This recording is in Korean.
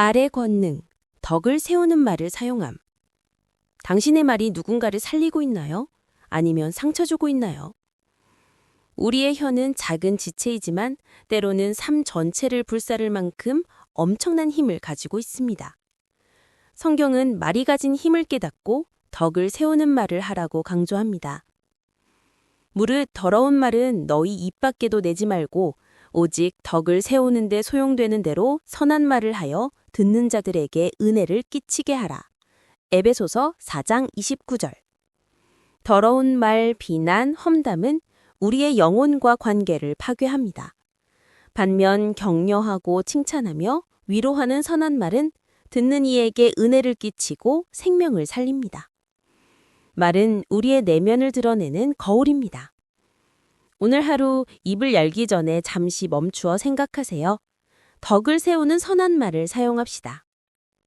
말의 권능, 덕을 세우는 말을 사용함. 당신의 말이 누군가를 살리고 있나요? 아니면 상처 주고 있나요? 우리의 혀는 작은 지체이지만 때로는 삶 전체를 불사를 만큼 엄청난 힘을 가지고 있습니다. 성경은 말이 가진 힘을 깨닫고 덕을 세우는 말을 하라고 강조합니다. 무릇 더러운 말은 너희 입 밖에도 내지 말고 오직 덕을 세우는 데 소용되는 대로 선한 말을 하여 듣는 자들에게 은혜를 끼치게 하라. 에베소서 4장 29절. 더러운 말, 비난, 험담은 우리의 영혼과 관계를 파괴합니다. 반면 격려하고 칭찬하며 위로하는 선한 말은 듣는 이에게 은혜를 끼치고 생명을 살립니다. 말은 우리의 내면을 드러내는 거울입니다. 오늘 하루 입을 열기 전에 잠시 멈추어 생각하세요. 덕을 세우는 선한 말을 사용합시다.